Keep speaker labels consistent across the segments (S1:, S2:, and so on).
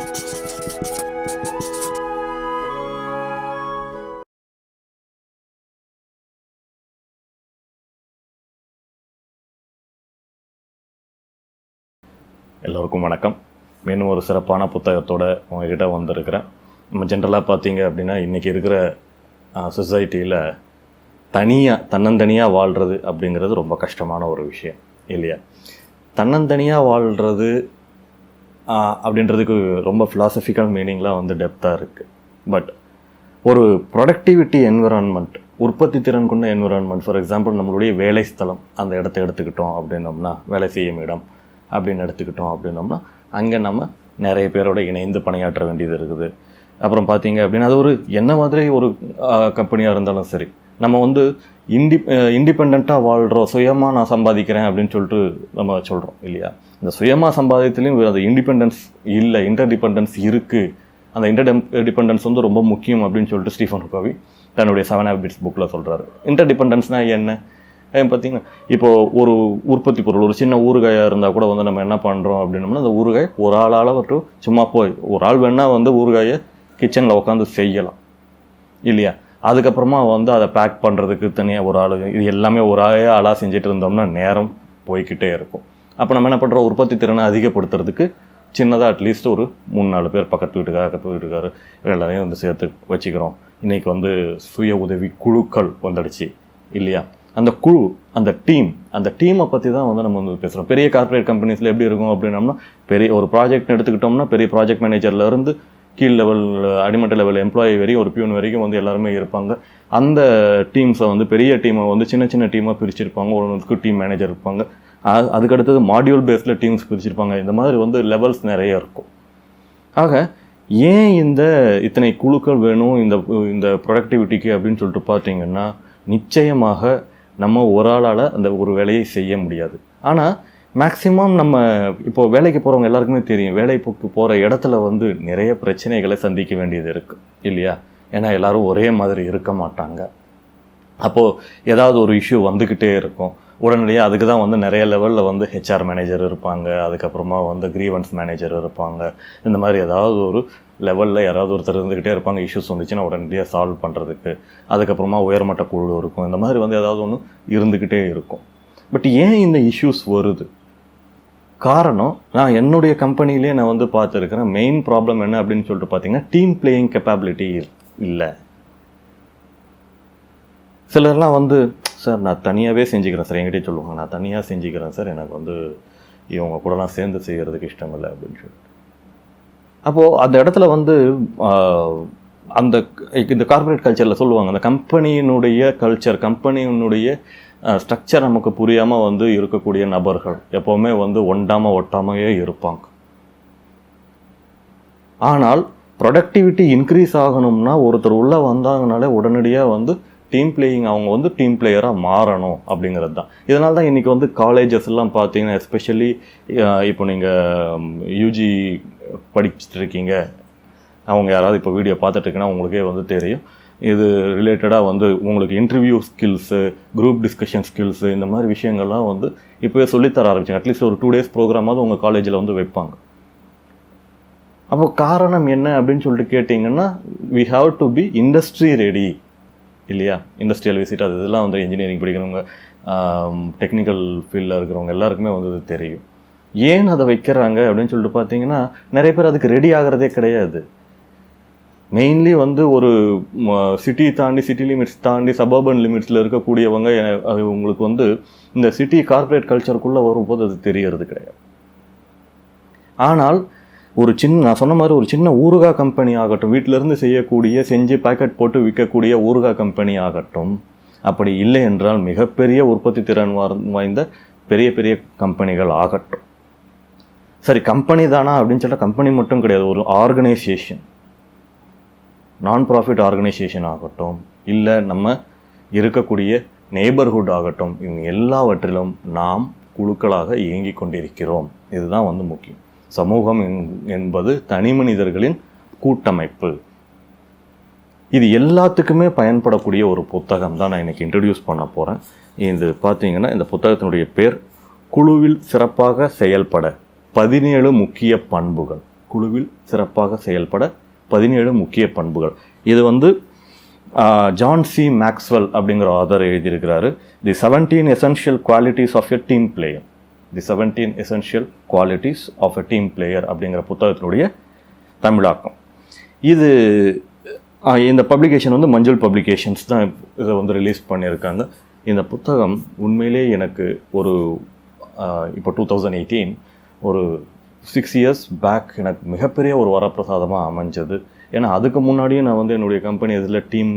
S1: எல்லோருக்கும் வணக்கம். மீண்டும் ஒரு சிறப்பான புத்தகத்தோட உங்ககிட்ட வந்திருக்கிறேன். நம்ம ஜென்ரலாக பார்த்தீங்க அப்படின்னா இன்றைக்கி இருக்கிற சொசைட்டியில் தனியாக தன்னந்தனியாக வாழ்கிறது அப்படிங்கிறது ரொம்ப கஷ்டமான ஒரு விஷயம் இல்லையா? தன்னந்தனியாக வாழ்கிறது அப்படின்றதுக்கு ரொம்ப ஃபிலாசபிக்கல் மீனிங்லாம் வந்து டெப்த்தாக இருக்குது பட் ஒரு ப்ரொடக்டிவிட்டி என்விரான்மெண்ட் உற்பத்தி திறன் கொண்ட என்விரான்மெண்ட் ஃபார் எக்ஸாம்பிள் நம்மளுடைய வேலை ஸ்தலம் அந்த இடத்த எடுத்துக்கிட்டோம் அப்படின்னோம்னா வேலை செய்யும் இடம் அப்படின்னு எடுத்துக்கிட்டோம் அப்படின்னோம்னா அங்கே நம்ம நிறைய பேரோட இணைந்து பணியாற்ற வேண்டியது இருக்குது. அப்புறம் பார்த்தீங்க அப்படின்னா அது ஒரு என்ன மாதிரி ஒரு கம்பெனியாக இருந்தாலும் சரி நம்ம வந்து இண்டி இண்டிபெண்ட்டாக வாழ்கிறோம் சுயமாக நான் சம்பாதிக்கிறேன் அப்படின்னு சொல்லிட்டு நம்ம சொல்கிறோம் இல்லையா? இந்த சுயமாக சம்பாதித்துலேயும் அந்த இண்டிபெண்டன்ஸ் இல்லை இன்டர்டிபெண்டன்ஸ் இருக்குது அந்த இன்டர் டிபெண்டன்ஸ் வந்து ரொம்ப முக்கியம் அப்படின்னு சொல்லிட்டு ஸ்டீஃபன் ஹுகாவி தன்னுடைய செவன் ஹேபிட்ஸ் புக்கில் சொல்கிறாரு இன்டர்டிபெண்டன்ஸ்னால் என்ன? பார்த்தீங்கன்னா இப்போது ஒரு உற்பத்தி பொருள் ஒரு சின்ன ஊறுகாயாக இருந்தால் கூட வந்து நம்ம என்ன பண்ணுறோம் அப்படின்னோம்னா அந்த ஊறுகாய் ஒரு ஆளால் மட்டும் சும்மா போய் ஒரு ஆள் வேணால் வந்து ஊறுகாயை கிச்சனில் உட்காந்து செய்யலாம். இல்லையா? அதுக்கப்புறமா வந்து அதை பேக் பண்ணுறதுக்கு தனியாக ஒரு ஆள் இது எல்லாமே ஒரு ஆளே ஆளாக செஞ்சுட்டு இருந்தோம்னா நேரம் போய்கிட்டே இருக்கும். அப்போ நம்ம என்ன பண்ணுறோம் உற்பத்தி திறனை அதிகப்படுத்துறதுக்கு சின்னதாக அட்லீஸ்ட் ஒரு மூணு நாலு பேர் பக்கத்து வீட்டுக்கார பக்கத்து வீட்டுக்காரு எல்லாரையும் வந்து சேர்த்து வச்சுக்கிறோம். இன்றைக்கி வந்து சுய உதவி குழுக்கள் வந்துடுச்சு இல்லையா? அந்த குழு அந்த டீம் அந்த டீமை பற்றி தான் வந்து நம்ம வந்து பேசுகிறோம் பெரிய கார்ப்பரேட் கம்பெனிஸில் எப்படி இருக்கும் அப்படின்னம்னா பெரிய ஒரு ப்ராஜெக்ட் எடுத்துக்கிட்டோம்னா பெரிய ப்ராஜெக்ட் மேனேஜர்லேருந்து கீழ் லெவல் அடிமட்ட லெவல் எம்ப்ளாயி வரைக்கும் ஒரு பியூன் வரைக்கும் வந்து எல்லாருமே இருப்பாங்க. அந்த டீம்ஸை வந்து பெரிய டீமை வந்து சின்ன சின்ன டீமாக பிரிச்சிருப்பாங்க. ஒன்றுக்கு டீம் மேனேஜர் இருப்பாங்க. அதுக்கடுத்தது அதுக்கு அடுத்தது மாடியூல் பேஸில் டீம்ஸ் பிரிச்சிருப்பாங்க. இந்த மாதிரி வந்து லெவல்ஸ் நிறைய இருக்கும். ஆக ஏன் இந்த இத்தனை குழுக்கள் வேணும் இந்த இந்த ப்ரொடக்டிவிட்டிக்கு அப்படின்னு சொல்லிட்டு பார்த்தீங்கன்னா நிச்சயமாக நம்ம ஒரு ஆளால் அந்த ஒரு வேலையை செய்ய முடியாது. ஆனால் மேக்ஸிமம் நம்ம இப்போ வேலைக்கு போகிறவங்க எல்லாருக்குமே தெரியும். வேலைக்கு போகிற இடத்துல வந்து நிறைய பிரச்சனைகளை சந்திக்க வேண்டியது இருக்குது இல்லையா? ஏன்னா எல்லாரும் ஒரே மாதிரி இருக்க மாட்டாங்க. அப்போது ஏதாவது ஒரு இஷ்யூ வந்துக்கிட்டே இருக்கும். உடனடியாக அதுக்கு தான் வந்து நிறைய லெவலில் வந்து ஹெச்ஆர் மேனேஜர் இருப்பாங்க. அதுக்கப்புறமா வந்து கிரீவன்ஸ் மேனேஜர் இருப்பாங்க. இந்த மாதிரி ஏதாவது ஒரு லெவலில் யாராவது ஒருத்தர் இருந்துக்கிட்டே இருப்பாங்க இஷ்யூஸ் வந்துச்சுன்னா உடனடியாக சால்வ் பண்ணுறதுக்கு அதுக்கப்புறமா உயர்மட்ட குழு இருக்கும். இந்த மாதிரி வந்து ஏதாவது ஒன்று இருந்துக்கிட்டே இருக்கும். பட் ஏன் இந்த இஷ்யூஸ் வருது? காரணம் நான் என்னுடைய கம்பெனிலே நான் வந்து பார்த்துருக்கிறேன் மெயின் ப்ராப்ளம் என்ன அப்படின்னு சொல்லிட்டு பார்த்தீங்கன்னா டீம் பிளேயிங் கெப்பாபிலிட்டி இல்லை. சிலர்லாம் வந்து சார் நான் தனியாகவே செஞ்சுக்கிறேன் சார். என்கிட்டயே சொல்லுவாங்க நான் தனியாக செஞ்சுக்கிறேன் சார். எனக்கு வந்து இவங்க கூடலாம் சேர்ந்து செய்கிறதுக்கு இஷ்டம் இல்லை. அப்படின்னு சொல்லிட்டு அப்போது அந்த இடத்துல வந்து அந்த இந்த கார்ப்பரேட் கல்ச்சரில் சொல்லுவாங்க அந்த கம்பெனியினுடைய கல்ச்சர் கம்பெனியினுடைய ஸ்ட்ரக்சர் நமக்கு புரியாமல் வந்து இருக்கக்கூடிய நபர்கள் எப்போவுமே வந்து ஒண்டாமல் ஒட்டாமையே இருப்பாங்க. ஆனால் ப்ரொடக்டிவிட்டி இன்க்ரீஸ் ஆகணும்னா ஒருத்தர் உள்ளே வந்தாங்கனாலே உடனடியாக வந்து டீம் பிளேயிங் அவங்க வந்து டீம் பிளேயராக மாறணும் அப்படிங்கிறது தான். இதனால தான் இன்றைக்கி வந்து காலேஜஸ் எல்லாம் பார்த்தீங்கன்னா எஸ்பெஷலி இப்போ நீங்கள் யூஜி படிச்சுட்ருக்கீங்க அவங்க யாராவது இப்போ வீடியோ பார்த்துட்டு உங்களுக்கே வந்து தெரியும். இது ரிலேட்டடாக வந்து உங்களுக்கு interview skills group discussion skills இந்த மாதிரி விஷயங்கள்லாம் வந்து இப்போவே சொல்லித்தர ஆரம்பிச்சாங்க. அட்லீஸ்ட் ஒரு டூ டேஸ் ப்ரோக்ராமாவது உங்கள் காலேஜில் வந்து வைப்பாங்க. அப்போ காரணம் என்ன அப்படின்னு சொல்லிட்டு கேட்டிங்கன்னா we have to be industry ready இல்லையா? இண்டஸ்ட்ரியல் விசிட் அது இதெல்லாம் வந்து இன்ஜினியரிங் படிக்கிறவங்க டெக்னிக்கல் ஃபீல்டில் இருக்கிறவங்க எல்லாருக்குமே வந்து இது தெரியும். ஏன் அதை வைக்கிறாங்க அப்படின்னு சொல்லிட்டு பார்த்தீங்கன்னா நிறைய பேர் அதுக்கு ரெடி ஆகிறதே கிடையாது. மெயின்லி வந்து ஒரு சிட்டி தாண்டி சிட்டி லிமிட்ஸ் தாண்டி சபர்பன் லிமிட்ஸில் இருக்கக்கூடியவங்க உங்களுக்கு வந்து இந்த சிட்டி கார்ப்பரேட் கல்ச்சருக்குள்ளே வரும்போது அது தெரியறது கிடையாது. ஆனால் ஒரு சின்ன நான் சொன்ன மாதிரி ஒரு சின்ன ஊறுகாய் கம்பெனி ஆகட்டும் வீட்டிலேருந்து செய்யக்கூடிய செஞ்சு பாக்கெட் போட்டு விற்கக்கூடிய ஊறுகாய் கம்பெனி ஆகட்டும் அப்படி இல்லை என்றால் மிகப்பெரிய உற்பத்தி திறன் வா வாய்ந்த பெரிய பெரிய கம்பெனிகள் ஆகட்டும். சரி கம்பெனி தானா அப்படின்னு சொல்லிட்டு கம்பெனி மட்டும் கிடையாது ஒரு ஆர்கனைசேஷன் நான் ப்ராஃபிட் ஆர்கனைசேஷன் ஆகட்டும் இல்லை நம்ம இருக்கக்கூடிய நெய்பர்ஹுட் ஆகட்டும் இவங்க எல்லாவற்றிலும் நாம் குழுக்களாக இயங்கிக் கொண்டிருக்கிறோம். இதுதான் வந்து முக்கியம். சமூகம் என்- என்பது தனி மனிதர்களின் கூட்டமைப்பு. இது எல்லாத்துக்குமே பயன்படக்கூடிய ஒரு புத்தகம் தான் நான் இன்னைக்கு இன்ட்ரடியூஸ் பண்ண போகிறேன் இது பார்த்தீங்கன்னா இந்த புத்தகத்தினுடைய பேர் குழுவில் சிறப்பாக செயல்பட பதினேழு முக்கிய பண்புகள். குழுவில் சிறப்பாக செயல்பட பதினேழு முக்கிய பண்புகள். இது வந்து ஜான் சி மேக்ஸ்வெல் அப்படிங்கிற ஆதர் எழுதியிருக்கிறாரு. The seventeen essential qualities of a team player the seventeen essential qualities of a team player அப்படிங்கிற புத்தகத்தினுடைய தமிழாக்கம். இது இந்த பப்ளிகேஷன் வந்து மஞ்சள் பப்ளிகேஷன்ஸ் தான் இதை வந்து ரிலீஸ் பண்ணியிருக்காங்க. இந்த புத்தகம் உண்மையிலே எனக்கு ஒரு இப்போ டூ தௌசண்ட் எயிட்டீன் ஒரு சிக்ஸ் இயர்ஸ் பேக் எனக்கு மிகப்பெரிய ஒரு வரப்பிரசாதமாக அமைஞ்சது. ஏன்னா அதுக்கு முன்னாடியும் நான் வந்து என்னுடைய கம்பெனி இதில் டீம்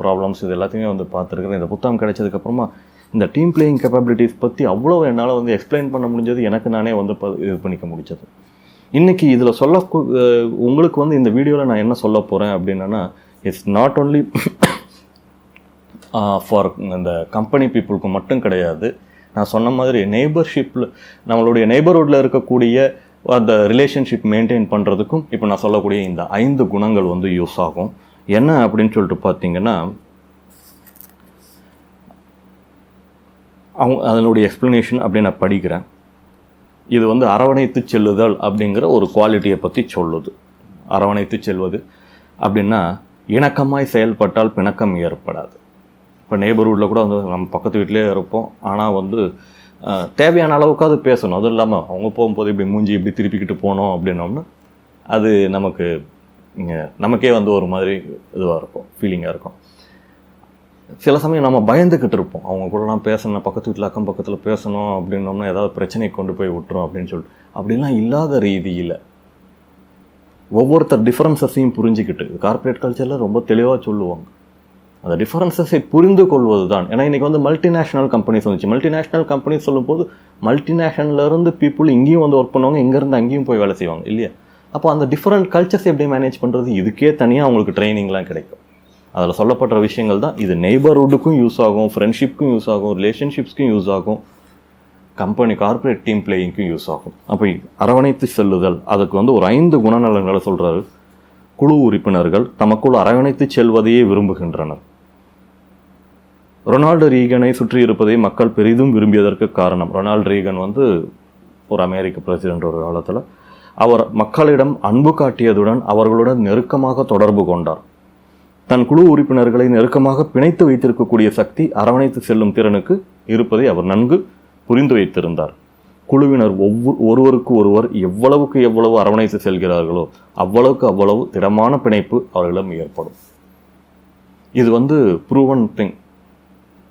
S1: ப்ராப்ளம்ஸ் இது எல்லாத்தையுமே வந்து பார்த்துருக்குறேன். இந்த புத்தகம் கிடைச்சதுக்கப்புறமா இந்த டீம் பிளேயிங் கேப்பபிலிட்டிஸ் பற்றி அவ்வளோ என்னால் வந்து எக்ஸ்பிளைன் பண்ண முடிஞ்சது எனக்கு நானே வந்து ப- இது பண்ணிக்க முடிஞ்சது. இன்றைக்கி இதில் சொல்ல உங்களுக்கு வந்து இந்த வீடியோவில் நான் என்ன சொல்ல போகிறேன் அப்படின்னா இட்ஸ் நாட் ஓன்லி ஃபார் இந்த கம்பெனி பீப்புளுக்கு மட்டும் கிடையாது. நான் சொன்ன மாதிரி நெய்பர்ஷிப்பில் நம்மளுடைய நெய்பர்ஹுட்டில் இருக்கக்கூடிய அந்த ரிலேஷன்ஷிப் மெயின்டைன் பண்ணுறதுக்கும் இப்போ நான் சொல்லக்கூடிய இந்த ஐந்து குணங்கள் வந்து யூஸ் ஆகும். என்ன அப்படின்னு சொல்லிட்டு பார்த்தீங்கன்னா அவங்க அதனுடைய எக்ஸ்ப்ளனேஷன் அப்படி நான் படிக்கிறேன். இது வந்து அரவணைத்து செல்லுதல் அப்படிங்கிற ஒரு குவாலிட்டியை பற்றி சொல்லுது. அரவணைத்து செல்வது அப்படின்னா இணக்கமாய் செயல்பட்டால் பிணக்கம் ஏற்படாது. இப்போ நெய்பர்ஹுட்டில் கூட வந்து நம்ம பக்கத்து வீட்டிலே இருப்போம். ஆனால் வந்து தேவையான அளவுக்காவது பேசணும். அதுவும் இல்லாமல் அவங்க போகும்போது இப்படி மூஞ்சி இப்படி திருப்பிக்கிட்டு போனோம் அப்படின்னோம்னா அது நமக்கு நமக்கே வந்து ஒரு மாதிரி இதுவாக இருக்கும் ஃபீலிங்காக இருக்கும். சில சமயம் நம்ம பயந்துக்கிட்டு இருப்போம். அவங்க கூடலாம் பேசணும் பக்கத்து வீட்டில் அக்கம் பக்கத்தில் பேசணும் அப்படின்னோம்னா ஏதாவது பிரச்சனையை கொண்டு போய் விட்டுரும் அப்படின்னு சொல்லிட்டு. அப்படிலாம் இல்லாத ரீதியில் ஒவ்வொருத்தர் டிஃப்ரென்சஸையும் புரிஞ்சுக்கிட்டு கார்ப்பரேட் கல்ச்சரில் ரொம்ப தெளிவாக சொல்லுவாங்க. அந்த டிஃபரன்சஸை புரிந்து கொள்வது தான் ஏன்னா இன்றைக்கி வந்து மல்டிநேஷ்னல் கம்பெனிஸ் வந்துச்சு. மல்டிநேஷ்னல் கம்பெனிஸ் சொல்லும்போது மல்டிநேஷ்னல்ல இருந்து பீப்புள் இங்கேயும் வந்து ஒர்க் பண்ணுவாங்க இங்கேருந்து அங்கேயும் போய் வேலை செய்வாங்க இல்லையா? அப்போ அந்த டிஃப்ரெண்ட் கல்ச்சர்ஸ் எப்படி மேனேஜ் பண்ணுறது இதுக்கே தனியாக அவங்களுக்கு ட்ரைனிங்லாம் கிடைக்கும். அதில் சொல்லப்படுற விஷயங்கள் தான். இது நெய்பர்ஹுட்டுக்கும் யூஸ் ஆகும் ஃப்ரெண்ட்ஷிப்க்கும் யூஸ் ஆகும் ரிலேஷன்ஷிப்ஸ்க்கும் யூஸ் ஆகும் கம்பெனி கார்ப்பரேட் டீம் பிளேயிங்க்கும் யூஸ் ஆகும். அப்போ அரவணைத்து செல்லுதல் அதுக்கு வந்து ஒரு ஐந்து குணநலன்களை சொல்கிறாரு குழு உறுப்பினர்கள் தமக்குள் அரவணைத்து செல்வதையே விரும்புகின்றனர். ரொனால்டு ரீகனை சுற்றி இருப்பதை மக்கள் பெரிதும் விரும்பியதற்கு காரணம் ரொனால்டு ரீகன் வந்து ஒரு அமெரிக்க பிரசிடென்ட் ஒரு காலத்தில் அவர் மக்களிடம் அன்பு காட்டியதுடன் அவர்களுடன் நெருக்கமாக தொடர்பு கொண்டார். தன் குழு உறுப்பினர்களை நெருக்கமாக பிணைத்து வைத்திருக்கக்கூடிய சக்தி அரவணைத்து செல்லும் திறனுக்கு இருப்பதை அவர் நன்கு புரிந்து வைத்திருந்தார். குழுவினர் ஒவ்வொரு ஒருவருக்கு ஒருவர் எவ்வளவுக்கு எவ்வளவு அரவணைத்து செல்கிறார்களோ அவ்வளவுக்கு அவ்வளவு திடமான பிணைப்பு அவர்களிடம் ஏற்படும். இது வந்து ப்ரூவன் திங்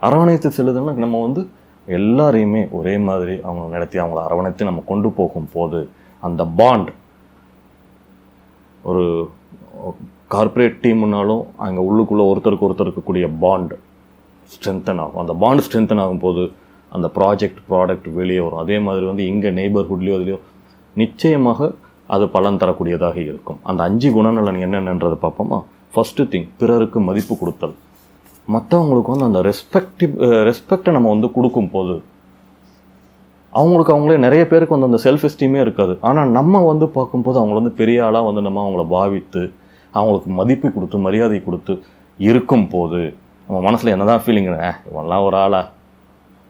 S1: அரவணைத்து செல்லுதுன்னா நம்ம வந்து எல்லாரையுமே ஒரே மாதிரி அவங்க நடத்தி அவங்கள அரவணைத்து நம்ம கொண்டு போகும் போது அந்த பாண்ட் ஒரு கார்ப்பரேட் டீம்னாலும் அங்கே உள்ளுக்குள்ளே ஒருத்தருக்கு ஒருத்தர் இருக்கக்கூடிய பாண்ட் ஸ்ட்ரென்தன் ஆகும் அந்த பாண்ட் ஸ்ட்ரென்தன் ஆகும்போது அந்த ப்ராஜெக்ட் ப்ராடக்ட் வெளியே வரும். அதே மாதிரி வந்து இங்கே நெய்பர்ஹுட்லேயோ அதுலேயோ நிச்சயமாக அது பலன் தரக்கூடியதாக இருக்கும். அந்த அஞ்சு குணநலன் என்னென்னன்றதை பார்ப்போமா? ஃபஸ்ட்டு திங் பிறருக்கு மதிப்பு கொடுத்தல். மற்றவங்களுக்கு வந்து அந்த ரெஸ்பெக்டிவ் ரெஸ்பெக்டை நம்ம வந்து கொடுக்கும் போது அவங்களுக்கு அவங்களே நிறைய பேருக்கு வந்து அந்த செல்ஃப் எஸ்டீமே இருக்காது. ஆனால் நம்ம வந்து பார்க்கும்போது அவங்கள வந்து பெரிய ஆளாக வந்து நம்ம அவங்கள பாவித்து அவங்களுக்கு மதிப்பு கொடுத்து மரியாதை கொடுத்து இருக்கும் போது நம்ம மனசில் என்னதான் ஃபீலிங் இவன்லாம் ஒரு ஆளா?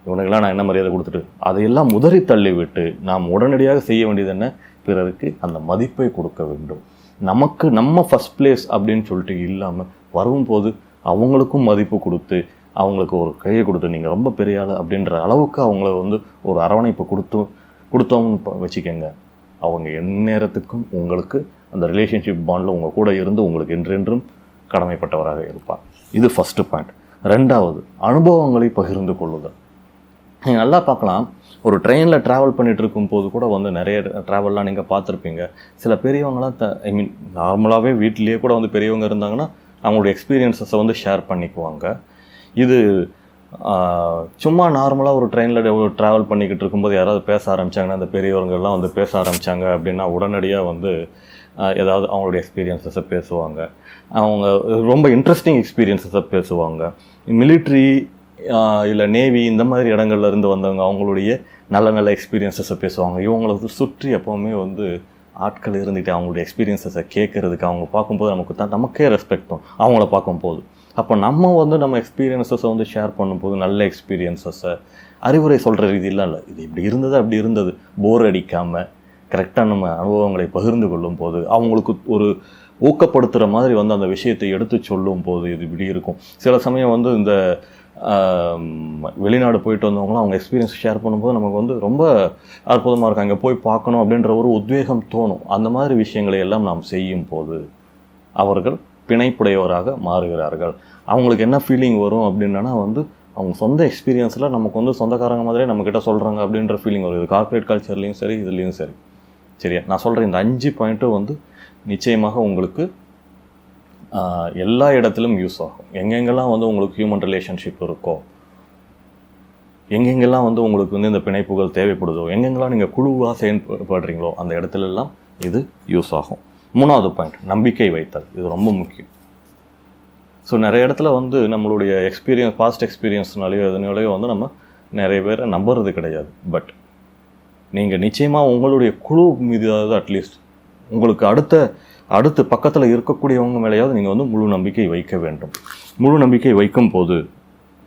S1: இவனுக்கெல்லாம் நான் என்ன மரியாதை கொடுத்துட்டு? அதையெல்லாம் முதறி தள்ளிவிட்டு நாம் உடனடியாக செய்ய வேண்டியது என்ன? பிறருக்கு அந்த மதிப்பை கொடுக்க வேண்டும். நமக்கு நம்ம ஃபஸ்ட் பிளேஸ் அப்படின்னு சொல்லிட்டு இல்லாமல் வரும்போது அவங்களுக்கும் மதிப்பு கொடுத்து அவங்களுக்கு ஒரு கையை கொடுத்து நீங்கள் ரொம்ப பெரிய ஆள் அப்படின்ற அளவுக்கு அவங்கள வந்து ஒரு அரவணைப்பு கொடுத்து கொடுத்தோம்னு வச்சுக்கோங்க. அவங்க எந்நேரத்துக்கும் உங்களுக்கு அந்த ரிலேஷன்ஷிப் பாண்டில் உங்கள் கூட இருந்து உங்களுக்கு என்றென்றும் கடமைப்பட்டவராக இருப்பார். இது ஃபஸ்ட்டு பாயிண்ட் ரெண்டாவது அனுபவங்களை பகிர்ந்து கொள்ளுதல். நீங்கள் நல்லா பார்க்கலாம். ஒரு ட்ரெயினில் ட்ராவல் பண்ணிட்டு இருக்கும்போது கூட வந்து நிறைய ட்ராவல்லாம் நீங்கள் பார்த்துருப்பீங்க. சில பெரியவங்களாம் த ஐ மீன் நார்மலாகவே வீட்டிலேயே கூட வந்து பெரியவங்க இருந்தாங்கன்னா அவங்களுடைய எக்ஸ்பீரியன்ஸஸை வந்து ஷேர் பண்ணிக்குவாங்க. இது சும்மா நார்மலாக ஒரு ட்ரெயினில் ட்ராவல் பண்ணிக்கிட்டு இருக்கும்போது யாராவது பேச ஆரம்பிச்சாங்கன்னா அந்த பெரியவங்கள்லாம் வந்து பேச ஆரம்பித்தாங்க அப்படின்னா உடனடியாக வந்து ஏதாவது அவங்களுடைய எக்ஸ்பீரியன்ஸஸை பேசுவாங்க. அவங்க ரொம்ப இன்ட்ரெஸ்டிங் எக்ஸ்பீரியன்ஸஸை பேசுவாங்க. மிலிட்ரி இல்லை நேவி இந்த மாதிரி இடங்கள்லேருந்து வந்தவங்க அவங்களுடைய நல்ல நல்ல எக்ஸ்பீரியன்ஸஸை பேசுவாங்க. இவங்களை சுற்றி எப்போவுமே வந்து ஆட்கள் இருந்துகிட்டு அவங்களுடைய எக்ஸ்பீரியன்ஸஸை கேட்கறதுக்கு அவங்க பார்க்கும்போது நமக்கு தான் நமக்கே ரெஸ்பெக்டும் அவங்கள பார்க்கும்போது. அப்போ நம்ம வந்து நம்ம எக்ஸ்பீரியன்ஸஸை வந்து ஷேர் பண்ணும்போது நல்ல எக்ஸ்பீரியன்ஸஸை அறிவுரை சொல்கிற ரீதியெலாம் இல்லை. இது இப்படி இருந்தது அப்படி இருந்தது. போர் அடிக்காமல் கரெக்டாக நம்ம அனுபவங்களை பகிர்ந்து கொள்ளும் போது அவங்களுக்கு ஒரு ஊக்கப்படுத்துகிற மாதிரி வந்து அந்த விஷயத்தை எடுத்து சொல்லும் போது இது இப்படி இருக்கும். சில சமயம் வந்து இந்த வெளிநாடு போயிட்டு வந்தவங்களாம் அவங்க எக்ஸ்பீரியன்ஸ் ஷேர் பண்ணும்போது நமக்கு வந்து ரொம்ப அற்புதமாக இருக்கும். அங்கே போய் பார்க்கணும் அப்படின்ற ஒரு உத்வேகம் தோணும். அந்த மாதிரி விஷயங்களை எல்லாம் நாம் செய்யும் போது அவர்கள் பிணைப்புடையவராக மாறுகிறார்கள். அவங்களுக்கு என்ன ஃபீலிங் வரும் அப்படின்னா வந்து அவங்க சொந்த எக்ஸ்பீரியன்ஸில் நமக்கு வந்து சொந்தக்காரங்க மாதிரியே நம்மக்கிட்ட சொல்கிறாங்க அப்படின்ற ஃபீலிங் வரும். இது கார்ப்பரேட் கல்ச்சர்லேயும் சரி இதுலேயும் சரி. சரியா? நான் சொல்கிறேன் இந்த அஞ்சு பாயிண்ட்டும் வந்து நிச்சயமாக உங்களுக்கு எல்லா இடத்துலையும் யூஸ் ஆகும். எங்கெங்கெல்லாம் வந்து உங்களுக்கு ஹியூமன் ரிலேஷன்ஷிப் இருக்கோ எங்கெங்கெல்லாம் வந்து உங்களுக்கு வந்து இந்த பிணைப்புகள் தேவைப்படுதோ எங்கெங்கெல்லாம் நீங்கள் குழுவாக செயல்படுறீங்களோ அந்த இடத்துலலாம் இது யூஸ் ஆகும். மூணாவது பாயிண்ட் நம்பிக்கை வைத்தல். இது ரொம்ப முக்கியம். ஸோ நிறைய இடத்துல வந்து நம்மளுடைய எக்ஸ்பீரியன்ஸ் பாஸ்ட் எக்ஸ்பீரியன்ஸ்னாலேயோ எதனாலேயோ வந்து நம்ம நிறைய பேரை நம்புறது கிடையாது. பட் நீங்கள் நிச்சயமாக உங்களுடைய குழு மீதாவது அட்லீஸ்ட் உங்களுக்கு அடுத்த அடுத்து பக்கத்தில் இருக்கக்கூடியவங்க மேலேயாவது நீங்கள் வந்து முழு நம்பிக்கை வைக்க வேண்டும். முழு நம்பிக்கை வைக்கும் போது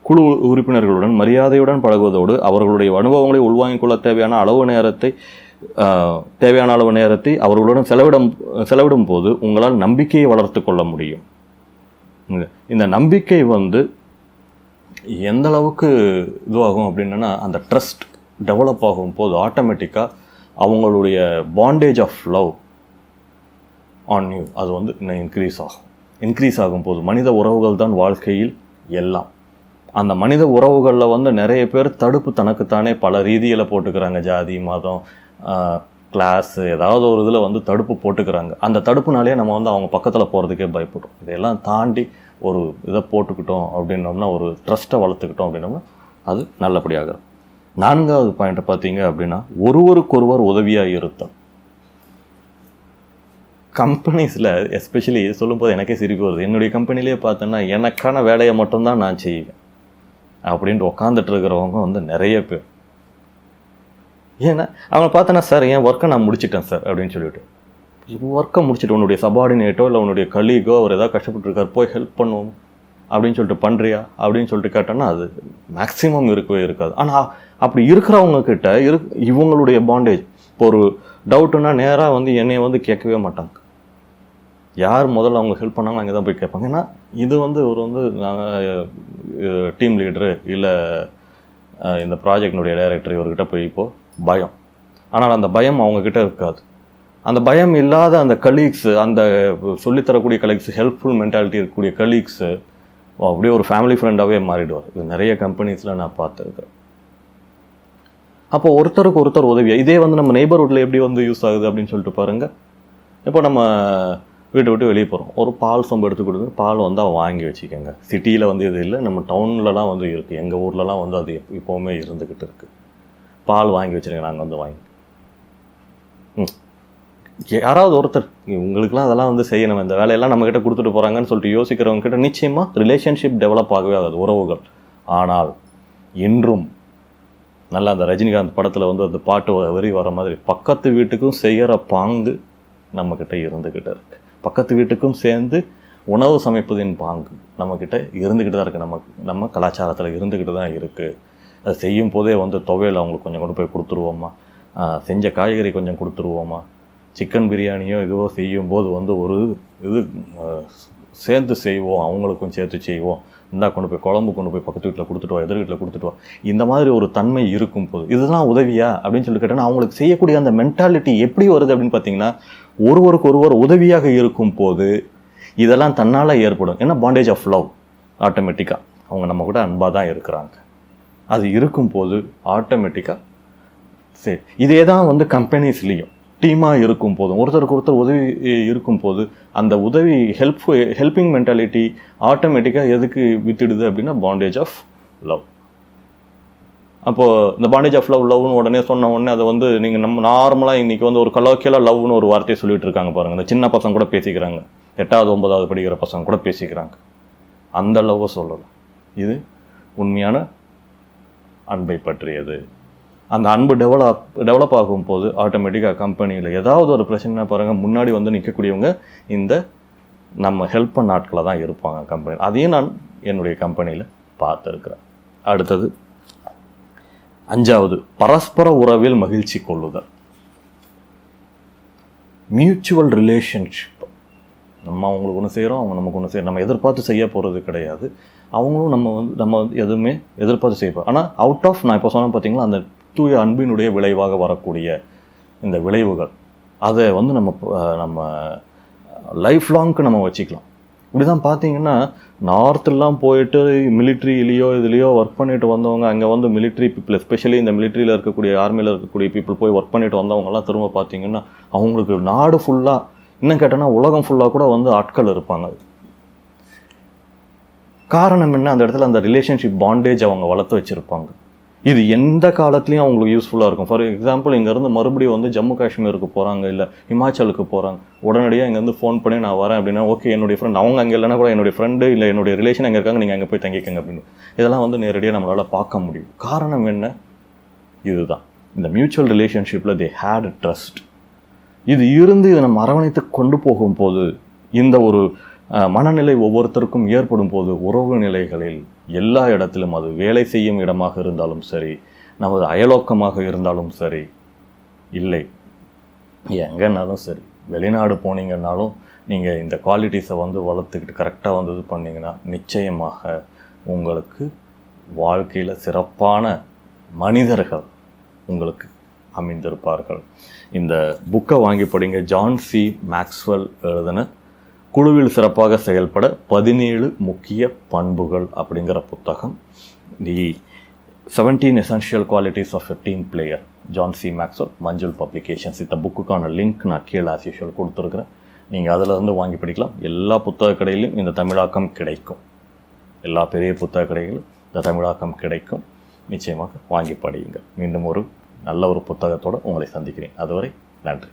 S1: குழு உறுப்பினர்களுடன் மரியாதையுடன் பழகுவதோடு அவர்களுடைய அனுபவங்களை உள்வாங்கிக் கொள்ள தேவையான அளவு நேரத்தை தேவையான அளவு நேரத்தை அவர்களுடன் செலவிடும் செலவிடும் போது உங்களால் நம்பிக்கையை வளர்த்து கொள்ள முடியும். இந்த- இந்த நம்பிக்கை வந்து எந்த அளவுக்கு இதுவாகும் அப்படின்னா அந்த ட்ரஸ்ட் டெவலப் ஆகும் போது ஆட்டோமேட்டிக்காக அவங்களுடைய bondage of love on you அது வந்து இன்னும் இன்க்ரீஸ் ஆகும். இன்க்ரீஸ் ஆகும் போது மனித உறவுகள் தான் வாழ்க்கையில் எல்லாம். அந்த மனித உறவுகளில் வந்து நிறைய பேர் தடுப்பு தனக்குத்தானே பல ரீதியில் போட்டுக்கிறாங்க. ஜாதி மதம் கிளாஸ் ஏதாவது ஒரு இதில் வந்து தடுப்பு போட்டுக்கிறாங்க. அந்த தடுப்புனாலே நம்ம வந்து அவங்க பக்கத்தில் போகிறதுக்கே பயப்படும் இதையெல்லாம் தாண்டி ஒரு இதை போட்டுக்கிட்டோம் அப்படின்னோம்னா ஒரு ட்ரஸ்ட்டை வளர்த்துக்கிட்டோம் அப்படின்னோம்னா அது நல்லபடியாக நான்காவது பாயிண்ட் பார்த்தீங்க அப்படின்னா ஒருவருக்கொருவர் உதவியாக இருத்தல். கம்பெனிஸில் எஸ்பெஷலி சொல்லும்போது எனக்கே சிரிப்பு வருது. என்னுடைய கம்பெனிலே பார்த்தோன்னா எனக்கான வேலையை மட்டும்தான் நான் செய்வேன். அப்படின்ட்டு உட்காந்துட்டு இருக்கிறவங்க வந்து நிறைய பேர். ஏன்னா அவனை பார்த்தோன்னா சார் என் ஒர்க்கை நான் முடிச்சிட்டேன் சார் அப்படின்னு சொல்லிட்டு. ஒர்க்கை முடிச்சுட்டு உன்னுடைய சபார்டினேட்டோ இல்லை உன்னுடைய கலீகோ அவர் ஏதாவது கஷ்டப்பட்டுருக்கார் போய் ஹெல்ப் பண்ணுவோம் அப்படின்னு சொல்லிட்டு பண்ணுறியா அப்படின்னு சொல்லிட்டு கேட்டோன்னா அது மேக்ஸிமம் இருக்கவே இருக்காது. ஆனால் அப்படி இருக்கிறவங்க கிட்ட இரு இவங்களுடைய பாண்டேஜ் இப்போ ஒரு டவுட்டுன்னா நேராக வந்து என்னைய வந்து கேட்கவே மாட்டாங்க. யார் முதல்ல அவங்க ஹெல்ப் பண்ணாங்க அங்கே தான் போய் கேட்பாங்க. ஏன்னா இது வந்து ஒரு வந்து நாங்கள் டீம் லீடரு இல்லை இந்த ப்ராஜெக்டினுடைய டைரக்டர் இவர்கிட்ட போய் இப்போது பயம். ஆனால் அந்த பயம் அவங்கக்கிட்ட இருக்காது. அந்த பயம் இல்லாத அந்த கலீக்ஸு அந்த சொல்லித்தரக்கூடிய கலீக்ஸ் ஹெல்ப்ஃபுல் மென்டாலிட்டி இருக்கக்கூடிய கலீக்ஸு அப்படியே ஒரு ஃபேமிலி ஃப்ரெண்டாகவே மாறிடுவார். இது நிறைய கம்பெனிஸில் நான் பார்த்துருக்கேன். அப்போ ஒருத்தருக்கு ஒருத்தர் உதவியா? இதே வந்து நம்ம நெய்பர்ஹுட்டில் எப்படி வந்து யூஸ் ஆகுது அப்படின்னு சொல்லிட்டு பாருங்க. இப்போ நம்ம வீட்டை விட்டு வெளியே போகிறோம் ஒரு பால் சொம்பு எடுத்து கொடுங்க. பால் வந்து அவன் வாங்கி வச்சுக்கோங்க. சிட்டியில் வந்து இது இல்லை. நம்ம டவுன்லலாம் வந்து இருக்குது எங்கள் ஊர்லலாம் வந்து அது எப்ப- எப்போவுமே இருந்துக்கிட்டு இருக்குது பால் வாங்கி வச்சுருங்க. நாங்கள் வந்து வாங்கி ம். யாராவது ஒருத்தர் உங்களுக்குலாம் அதெல்லாம் வந்து செய்யணும். இந்த வேலையெல்லாம் நம்மக்கிட்ட கொடுத்துட்டு போகிறாங்கன்னு சொல்லிட்டு யோசிக்கிறவங்க கிட்ட நிச்சயமாக ரிலேஷன்ஷிப் டெவலப் ஆகவே ஆகாது. உறவுகள். ஆனால் இன்றும் நல்லா அந்த ரஜினிகாந்த் படத்தில் வந்து அந்த பாட்டு வ- வரி வர மாதிரி பக்கத்து வீட்டுக்கும் செய்கிற பாங்கு நம்மக்கிட்ட இருந்துக்கிட்டு இருக்கு. பக்கத்து வீட்டுக்கும் சேர்ந்து உணவு சமைப்பதின் பாங்கு நம்மக்கிட்ட இருந்துக்கிட்டு தான் இருக்குது நம்ம நம்ம கலாச்சாரத்தில் இருந்துக்கிட்டு தான் இருக்குது அது செய்யும் போதே வந்து துவையல் அவங்களுக்கு கொஞ்சம் கொண்டு போய் கொடுத்துருவோமா? செஞ்ச காய்கறி கொஞ்சம் கொடுத்துருவோமா? சிக்கன் பிரியாணியோ இதுவோ செய்யும்போது வந்து ஒரு இது சேர்ந்து செய்வோம். அவங்களுக்கும் சேர்த்து செய்வோம். இந்தா கொண்டு போய் குழம்பு கொண்டு போய் பக்கத்து வீட்டில் கொடுத்துட்டு வா எதிர் வீட்டில் கொடுத்துட்டு வா. இந்த மாதிரி ஒரு தன்மை இருக்கும் போது இதெல்லாம் உதவியா அப்படின்னு சொல்லி கேட்டோன்னா அவங்களுக்கு செய்யக்கூடிய அந்த மென்டாலிட்டி எப்படி வருது அப்படின்னு பார்த்தீங்கன்னா ஒருவருக்கு ஒருவர் உதவியாக இருக்கும் போது இதெல்லாம் தன்னால் ஏற்படும். ஏன்னா பாண்டேஜ் ஆஃப் லவ் ஆட்டோமேட்டிக்காக அவங்க நம்ம கூட அன்பாக தான் இருக்கிறாங்க. அது இருக்கும்போது ஆட்டோமேட்டிக்காக சரி. இதே தான் வந்து கம்பெனிஸ்லேயும் டீமாக இருக்கும் போதும் ஒருத்தருக்கு ஒருத்தர் உதவி இருக்கும் போது அந்த உதவி ஹெல்ப் ஹெல்பிங் மென்டாலிட்டி ஆட்டோமேட்டிக்காக எதுக்கு வித்துடுது அப்படின்னா பாண்டேஜ் ஆஃப் லவ் அப்போது இந்த பாண்டேஜ் ஆஃப் லவ் லவ்னு உடனே சொன்ன உடனே அதை வந்து நீங்கள் நம்ம நார்மலாக இன்றைக்கி வந்து ஒரு கலோக்கியலாக லவ்னு ஒரு வார்த்தையை சொல்லிட்டு இருக்காங்க பாருங்கள் இந்த சின்ன பசங்க கூட பேசிக்கிறாங்க. எட்டாவது ஒன்பதாவது படிக்கிற பசங்க கூட பேசிக்கிறாங்க. அந்த லவ்வை சொல்லலாம் இது உண்மையான அன்பை பற்றியது. அந்த அன்பு டெவலப் டெவலப் ஆகும் போது ஆட்டோமேட்டிக்காக கம்பெனியில் ஏதாவது ஒரு பிரச்சனை பாருங்கள் முன்னாடி வந்து நிற்கக்கூடியவங்க இந்த நம்ம ஹெல்ப் பண்ண ஆட்களை தான் இருப்பாங்க கம்பெனி அதையும் நான் என்னுடைய கம்பெனியில் பார்த்துருக்குறேன். அடுத்தது அஞ்சாவது பரஸ்பர உறவில் மகிழ்ச்சி கொள்ளுதல். மியூச்சுவல் ரிலேஷன்ஷிப் நம்ம அவங்களுக்கு ஒன்று செய்கிறோம் அவங்க நமக்கு ஒன்று செய்கிறோம் நம்ம எதிர்பார்த்து செய்ய போகிறது கிடையாது. அவங்களும் நம்ம வந்து நம்ம வந்து எதுவுமே எதிர்பார்த்து செய்யப்போம் ஆனால் அவுட் ஆஃப் நான் இப்போ சொன்னேன் பார்த்தீங்களா அந்த தூய அன்பினுடைய விளைவாக வரக்கூடிய இந்த விளைவுகள். அதை வந்து நம்ம நம்ம லைஃப் லாங்க்கு நம்ம வச்சுக்கலாம். இப்படி தான் பார்த்தீங்கன்னா நார்த்லாம் போயிட்டு மிலிட்ரியிலையோ இதுலேயோ ஒர்க் பண்ணிட்டு வந்தவங்க அங்கே வந்து மிலிட்ரி பீப்புள் எஸ்பெஷலி இந்த மிலிட்ரியில் இருக்கக்கூடிய ஆர்மியில் இருக்கக்கூடிய பீப்புள் போய் ஒர்க் பண்ணிட்டு வந்தவங்கலாம் திரும்ப பார்த்தீங்கன்னா அவங்களுக்கு நாடு ஃபுல்லாக இன்னும் கேட்டோன்னா உலகம் ஃபுல்லாக கூட வந்து ஆட்கள் இருப்பாங்க. காரணம் என்ன? அந்த இடத்துல அந்த ரிலேஷன்ஷிப் பாண்டேஜ் அவங்க வளர்த்து வச்சுருப்பாங்க. இது எந்த காலத்துலேயும் அவங்களுக்கு யூஸ்ஃபுல்லாக இருக்கும். ஃபார் எக்ஸாம்பிள் இங்கேருந்து மறுபடியும் வந்து ஜம்மு காஷ்மீருக்கு போகிறாங்க இல்லை ஹிமாச்சலுக்கு போகிறாங்க உடனடியாக இங்கேருந்து ஃபோன் பண்ணி நான் வரேன் அப்படின்னா ஓகே என்னுடைய ஃப்ரெண்ட் அவங்க அங்கே இல்லைன்னா கூட என்னுடைய ஃப்ரெண்டு இல்லை என்னுடைய ரிலேஷன் அங்கே இருக்காங்க நீங்கள் அங்கே போய் தங்கிக்கங்க அப்படின்னு. இதெல்லாம் வந்து நேரடியாக நம்மளால் பார்க்க முடியும். காரணம் என்ன? இதுதான். இந்த மியூச்சுவல் ரிலேஷன்ஷிப்பில் தே ஹேட் ட்ரஸ்ட் இது இருந்து இதை நம்ம அரவணைத்து கொண்டு போகும்போது இந்த ஒரு மனநிலை ஒவ்வொருத்தருக்கும் ஏற்படும் போது உறவு நிலைகளில் எல்லா இடத்திலும் அது வேலை செய்யும் இடமாக இருந்தாலும் சரி நமது அயலோக்கமாக இருந்தாலும் சரி இல்லை. எங்கேனாலும் சரி வெளிநாடு போனீங்கன்னாலும் நீங்கள் இந்த குவாலிட்டிஸை வந்து வளர்த்துக்கிட்டு கரெக்டாக வந்து இது பண்ணிங்கன்னா நிச்சயமாக உங்களுக்கு வாழ்க்கையில் சிறப்பான மனிதர்கள் உங்களுக்கு அமைந்திருப்பார்கள். இந்த புக்கை வாங்கி படிங்க. ஜான் சி மேக்ஸ்வெல் எழுதின குழுவில் சிறப்பாக செயல்பட பதினேழு முக்கிய பண்புகள் அப்படிங்கிற புத்தகம். The seventeen essential qualities of a team player John C Maxwell Manjul publications இந்த புக்குக்கான லிங்க் நான் கீழே ஆஸ் யூஷுவல் கொடுத்துருக்குறேன். நீங்கள் அதிலிருந்து வாங்கி படிக்கலாம். எல்லா புத்தக கடையிலும் இந்த தமிழாக்கம் கிடைக்கும். எல்லா பெரிய புத்தக கடைகளும் இந்த தமிழாக்கம் கிடைக்கும். நிச்சயமாக வாங்கி படியுங்கள். மீண்டும் ஒரு நல்ல ஒரு புத்தகத்தோடு உங்களை சந்திக்கிறேன். அதுவரை நன்றி.